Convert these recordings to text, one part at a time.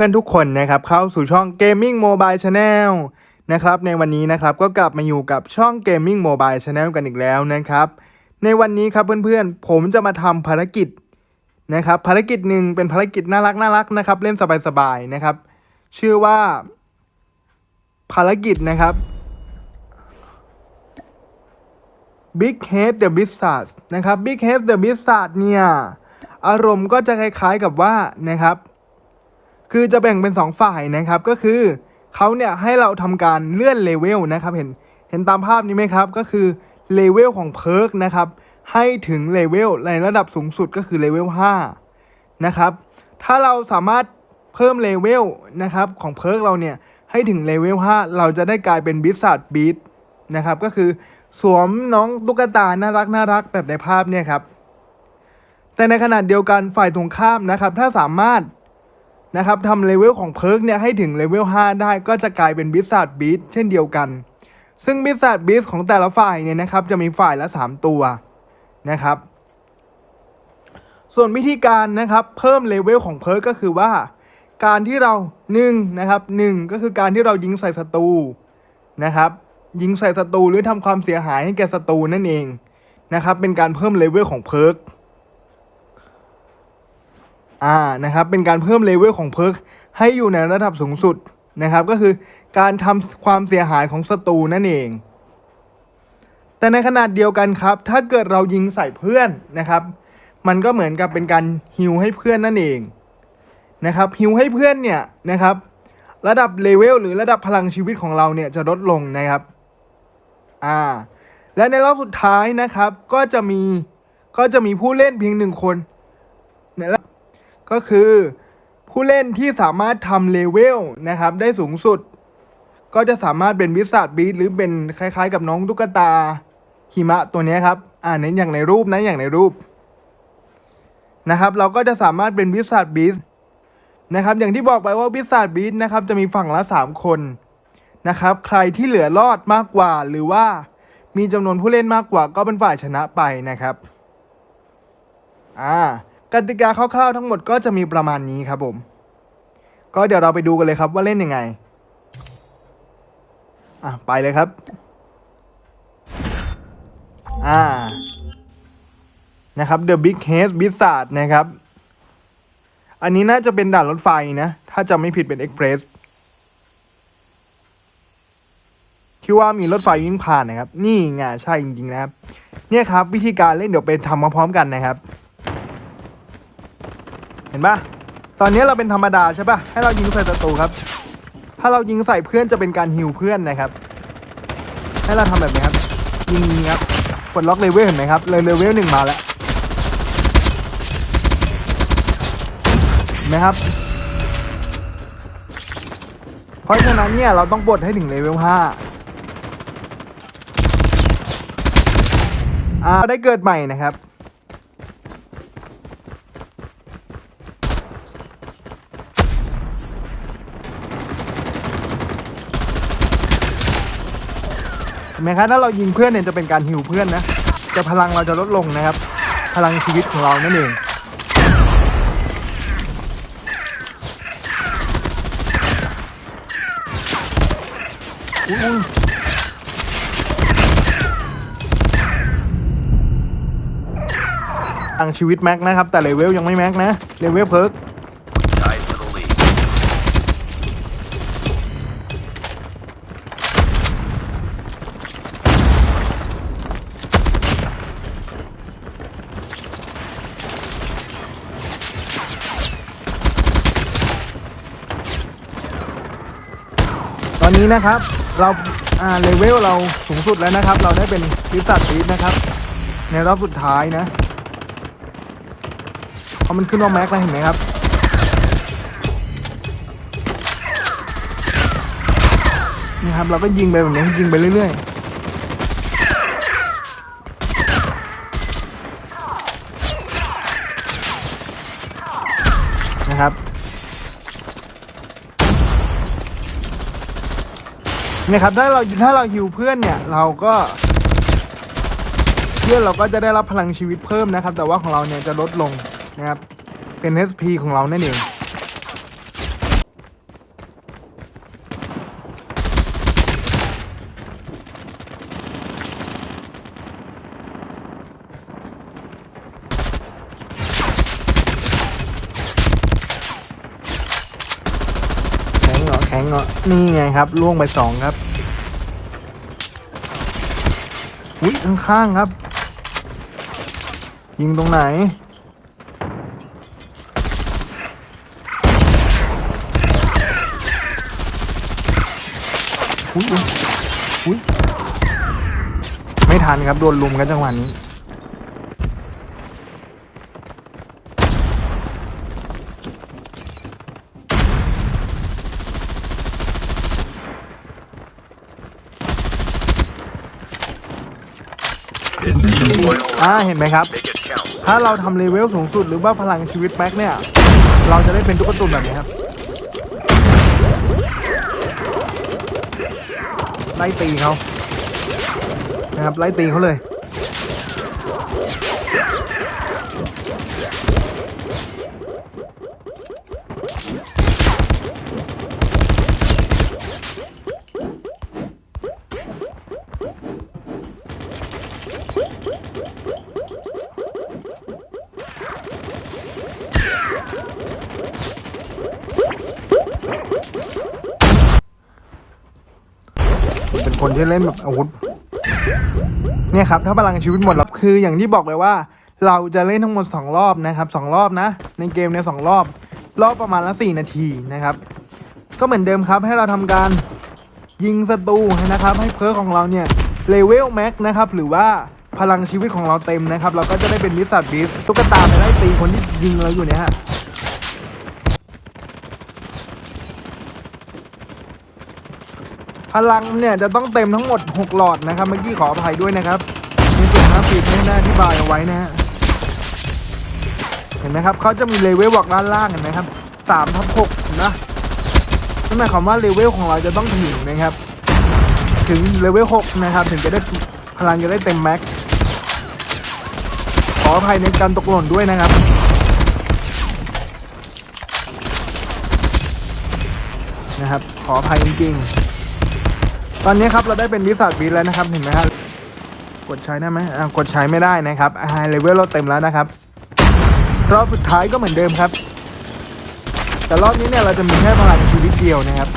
เพื่อนทุกคนนะครับเข้าสู่ช่อง Gaming Mobile Channel นะครับในวันนี้นะครับก็กลับมาอยู่กับช่อง Gaming Mobile Channel กันอีกแล้วนะครับ ในวันนี้ครับเพื่อนๆ ผมจะมาทำภารกิจนะครับภารกิจหนึ่งเป็นภารกิจน่ารักน่ารักนะครับเล่นสบายๆนะครับ ชื่อว่า ภารกิจนะครับ Big Head the Wizard นะครับ Big Head the Blizzard เนี่ย อารมณ์ก็จะคล้ายๆกับว่านะครับ คือจะแบ่งเป็น 2 ฝ่ายนะครับก็คือเขาเนี่ยให้เราทำการเลื่อนเลเวลนะครับเห็นเห็นตามภาพนี้ไหมครับ ก็คือเลเวลของเพิร์กนะครับให้ถึงเลเวลในระดับสูงสุดก็คือเลเวล5นะครับถ้าเราสามารถเพิ่มเลเวลนะครับของเพิร์กเราเนี่ยให้ถึงเลเวล5เราจะได้กลายเป็นบิสซัดบีทนะครับก็คือสวมน้องตุ๊กตาน่ารักน่ารักแบบในภาพเนี่ยครับแต่ในขณะเดียวกันฝ่ายตรงข้ามนะครับ ถ้าสามารถ นะครับทำเลเวลของเพิร์กเนี่ยให้ถึงเลเวล5ได้ก็จะกลายเป็นบิสซัดบีทเช่นเดียวกัน ซึ่งบิสซัดบีทของแต่ละฝ่ายเนี่ยนะครับจะมีฝ่ายละ 3 ตัวนะครับ ส่วนวิธีการนะครับเพิ่มเลเวลของเพิร์กก็คือว่า การที่เรา1นะครับ1ก็คือการที่เรายิงใส่ศัตรูนะครับยิงใส่ศัตรูหรือทำความเสียหายให้แก่ศัตรูนั่นเองนะครับเป็นการเพิ่มเลเวลของเพิร์ก อ่านะครับเป็นการเพิ่มเลเวลของเพิร์กให้อยู่ในระดับสูงสุดนะครับก็คือการทำความเสียหายของศัตรูนั่นเอง แต่ในขนาดเดียวกันครับ ถ้าเกิดเรายิงใส่เพื่อนนะครับ มันก็เหมือนกับเป็นการฮิวให้เพื่อนนั่นเองนะครับฮิวให้เพื่อนเนี่ยนะครับ ระดับเลเวลหรือระดับพลังชีวิตของเราเนี่ยจะลดลงนะครับอ่าและในรอบสุดท้ายนะครับก็จะมีก็จะมีผู้เล่นเพียงหนึ่งคนในรอบ ก็คือ ผู้เล่นที่สามารถทำเลเวลนะครับได้สูงสุด ก็จะสามารถเป็นวิสัทบีทหรือเป็นคล้ายๆ กับน้องตุ๊กตาหิมะตัวนี้ครับ อ่าในอย่างในรูปนะอย่างในรูปนะครับ เราก็จะสามารถเป็นวิสัทบีทนะครับ อย่างที่บอกไปว่าวิสัทบีทนะครับจะมีฝั่งละ 3 คนนะครับ ใครที่เหลือรอดมากกว่าหรือว่ามีจำนวนผู้เล่นมากกว่าก็เป็นฝ่ายชนะไปนะครับ อ่า กติกาคร่าวๆทั้งหมดก็จะมีประมาณนี้ครับผม ก็เดี๋ยวเราไปดูกันเลยครับว่าเล่นยังไง อะไปเลยครับ อ่า นะครับ The Big Head b i z z a r d นะครับ อันนี้น่าจะเป็นด่านรถไฟนะ ถ้าจะไม่ผิดเป็น Express คิดว่ามีรถไฟวิ่งผ่านนะครับ นี่ไงใช่จริงๆนะครับ เนี่ยครับ วิธีการเล่นเดี๋ยวไปทำมาพร้อมกันนะครับ เห็นปะตอนนี้เราเป็นธรรมดาใช่ปะให้เรายิงใส่ศัตรูครับ ถ้าเรายิงใส่เพื่อนจะเป็นการฮิวเพื่อนนะครับ ให้เราทำแบบนี้ครับยิงยิงครับกดล็อกเลเวลเห็นไหมครับเลยเลเวลหนึ่งมาแล้วเห็นไหมครับ เพราะฉะนั้นเนี่ยเราต้องบดให้ถึงเลเวลห้าอ่าได้เกิดใหม่นะครับ ไหมครับถ้าเรายิงเพื่อนเนี่ยจะเป็นการฮิวเพื่อนนะแต่พลังเราจะลดลงนะครับ พลังชีวิตของเรานั่นเองพลังชีวิตแม็กนะครับ แต่เลเวลยังไม่แม็กนะเลเวลเพิร์ก นี้นะครับ เราอ่าเลเวลเราสูงสุดแล้วนะครับ เราได้เป็นวิสัทบีทนะครับ ในรอบสุดท้ายนะเพราะมันขึ้นว่าแม็กแล้วเห็นไหมครับนี่ครับ เราก็ยิงไปแบบนี้ยิงไปเรื่อยๆนะครับ เนี่ยครับถ้าเราถ้าเราฮิวเพื่อนเนี่ยเราก็เพื่อนเราก็จะได้รับพลังชีวิตเพิ่มนะครับ แต่ว่าของเราเนี่ยจะลดลงนะครับ เป็น HP ของเราแน่นอนแข็งเหรอแข็งเหรอนี่ไงครับล่วงไปสองครับ อุ้ยข้างๆครับ ยิงตรงไหน อุ้ยอุ้ยไม่ทันครับ โดนลุมกันจังหวะนี้ อ่าเห็นไหมครับ ถ้าเราทำเลเวลสูงสุดหรือว่าพลังชีวิตแม็กเนี่ย เราจะได้เป็นตุ๊กตุนแบบนี้ครับไล่ตีเขานะครับไล่ตีเขาเลย คนที่เล่นแบบอาวุธเนี่ยครับถ้าพลังชีวิตหมดแล้วคืออย่างที่บอกไปว่า เราจะเล่นทั้งหมด 2 รอบนะครับสองรอบนะ ในเกมในยสองรอบ รอบประมาณละ4นาทีนะครับ ก็เหมือนเดิมครับให้เราทำการยิงศัตรูนะครับ ให้เพิร์ของเราเนี่ยเลเวลแม็กนะครับหรือว่าพลังชีวิตของเราเต็มนะครับ เราก็จะได้เป็นวิสัทบีสตุ๊กตาไปไล่ตีคนที่ยิงเราอยู่เนี่ยฮะ พลังเนี่ยจะต้องเต็มทั้งหมด 6 หลอดนะครับ เมื่อกี้ขออภัยด้วยนะครับในส่วนหน้าฟีดไม่ได้อธิบายเอาไว้นะฮะเห็นไหมครับเขาจะมีเลเวลบอกด้านล่างเห็นไหมครับ3ทับห็นะนั่นหมายความว่าเลเวลของเราจะต้องถึงนะครับ ถึงเลเวล6นะครับ ถึงจะได้พลังจะได้เต็มแม็กขออภัยในการตกหล่นด้วยนะครับนะครับ ขออภัยจริงๆ ตอนนี้ครับเราได้เป็นวิสัทบีแล้วนะครับเห็นไหมครับกดใช้ได้ไหมอ่ากดใช้ไม่ได้นะครับอ่าเลเวลเราเต็มแล้วนะครับรอบสุดท้ายก็เหมือนเดิมครับ แต่รอบนี้เนี่ยเราจะมีแค่พลังชีวิตเดียวนะครับ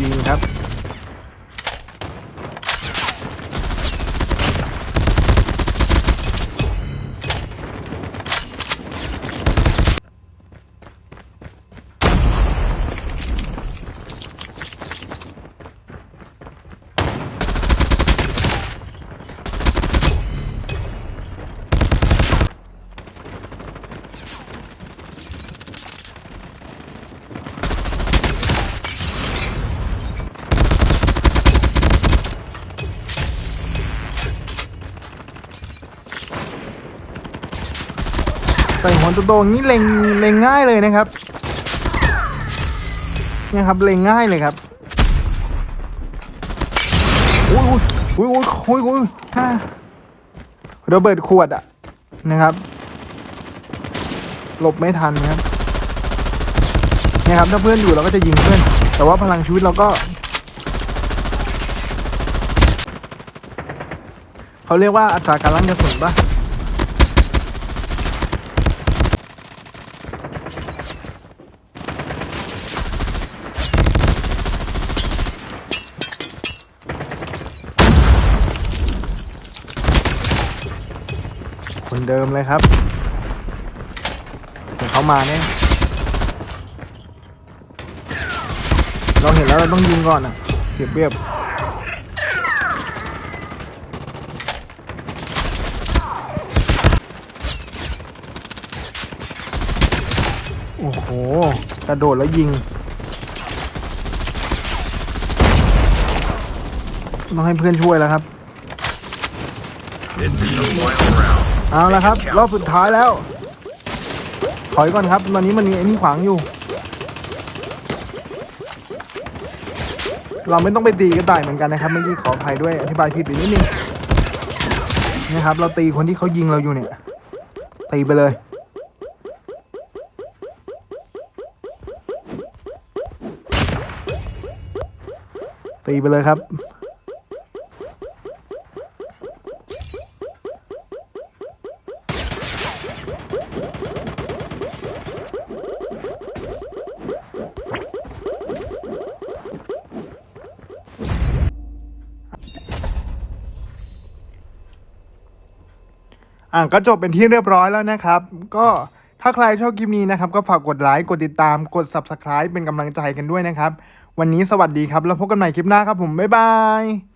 ยิงครับ หัวโตๆงนี้เล็งเล็งง่ายเลยนะครับเนี่ยครับเล็งง่ายเลยครับอุ้ยอุ้ยอุ้ยอุ้ยอุ้ยฮ่าระเบิดขวดอะนะครับหลบไม่ทันนะครับเนี่ยครับถ้าเพื่อนอยู่เราก็จะยิงเพื่อนแต่ว่าพลังชีวิตเราก็เขาเรียกว่าอัตราการลั่นกระสุนปะ เดิมเลยครับเดี๋ยวเขามาเนี่ยเราเห็นแล้วเราต้องยิงก่อนอะเสียเรียบโอ้โหกระโดดแล้วยิงต้องให้เพื่อนช่วยแล้วครับ This is the royal round. เอาละครับ รอบสุดท้ายแล้ว ถอยก่อนครับ ตอนนี้มันมีไอ้นี่ขวางอยู่ เราไม่ต้องไปตีกระต่ายเหมือนกันนะครับเมื่อกี้ขออภัยด้วยอธิบายผิดไปนิดนึงนะครับ เราตีคนที่เขายิงเราอยู่เนี่ย ตีไปเลยตีไปเลยครับ อ่าก็จบเป็นที่เรียบร้อยแล้วนะครับ ก็ถ้าใครชอบคลิปนี้นะครับ ก็ฝากกดไลค์กดติดตามกด Subscribe เป็นกำลังใจกันด้วยนะครับ วันนี้สวัสดีครับ แล้วพบกันใหม่คลิปหน้าครับผม บ๊ายบาย